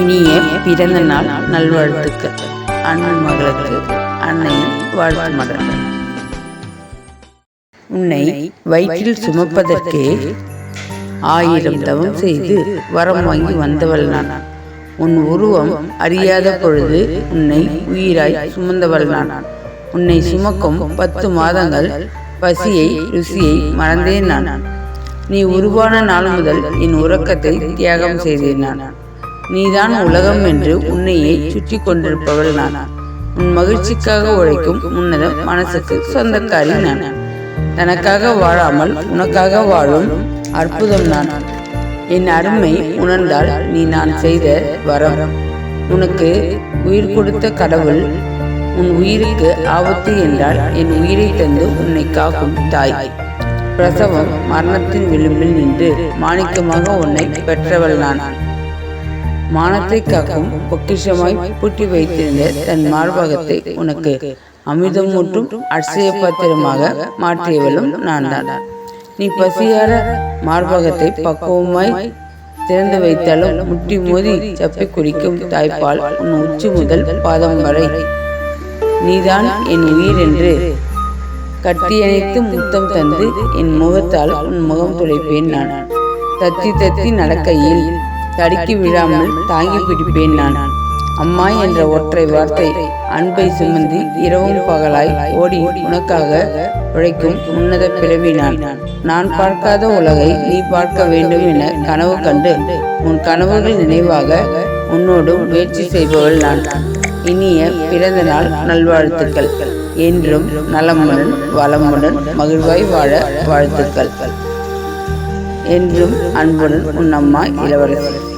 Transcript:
இனிய பிறந்த நாள் நல்வாழ்த்துக்கள். அண்ணன் மகளுக்கு அன்னையின் வாழ்த்து மகள் உன்னை வயிற்றில் சுமப்பதற்கே ஆயிரம் தவம் செய்து வரம் வாங்கி வந்தவள் நான். உன் உருவம் அறியாத பொழுது உன்னை உயிராய் சுமந்தவள் நான். உன்னை சுமக்கும் பத்து மாதங்கள் பசியை ருசியை மறந்தேன் நான். நீ உருவான நாள் முதல் என் உறக்கத்தை தியாகம் செய்தேன் நான். நீதான் உலகம் என்று உன்னையே சுற்றி கொண்டிருப்பவள் நான். உன் மகிழ்ச்சிக்காக உழைக்கும் உன்னதம் மனசுக்கு சொந்தக்காரி நான். தனக்காக வாழாமல் உனக்காக வாழும் அற்புதம் நான். என் அருமை உணர்ந்தால் நீ நான் செய்த வரம். உனக்கு உயிர் கொடுத்த கடவுள் உன் உயிருக்கு ஆபத்து என்றால் என் உயிரை தந்து உன்னை காக்கும் தாய். பிரசவம் மரணத்தின் விளிம்பில் நின்று மாணிக்கமாக உன்னை பெற்றவள் நான். மானத்தை காக்கும் பொக்கிஷமாய் பூட்டி வைத்திருந்த தன் மார்பகத்தை உனக்கு அமிர்தம் மூட்டும் அட்சய பாத்திரமாக மாற்றியவளும் நான் தான் நீ பசியார மார்பகத்தை பக்குவமாய் திறந்து வைத்தாலும் முட்டி மோதி சப்பி குடிக்கும் தாய்ப்பால் உன் உச்சி முதல் பாதம் வரை. நீதான் என் உயிர் என்று கட்டியணைத்து முத்தம் தந்து என் முகத்தால் உன் முகம் துளைப்பேன் நான். தத்தி தத்தி நடக்கையில் தடுக்கி விழாமல் தாங்கி பிடிப்பேன் நான். அம்மா என்ற ஒற்றை வார்த்தை அன்பை சுமந்து இரவும் பகலாய் ஓடி உனக்காக உழைக்கும் உன்னத பிறவி நான். நான் பார்க்காத உலகை நீ பார்க்க வேண்டும் என கனவு கண்டு உன் கனவுகள் நினைவாக உன்னோடு முயற்சி செய்பவள் நான். இனிய பிறந்த நாள் நல்வாழ்த்துக்கள். என்றும் நலமுடன் வளமுடன் மகிழ்வாய் வாழ வாழ்த்துக்கள். என்றும் அன்புடன் உன்னம்மா இளவரசி.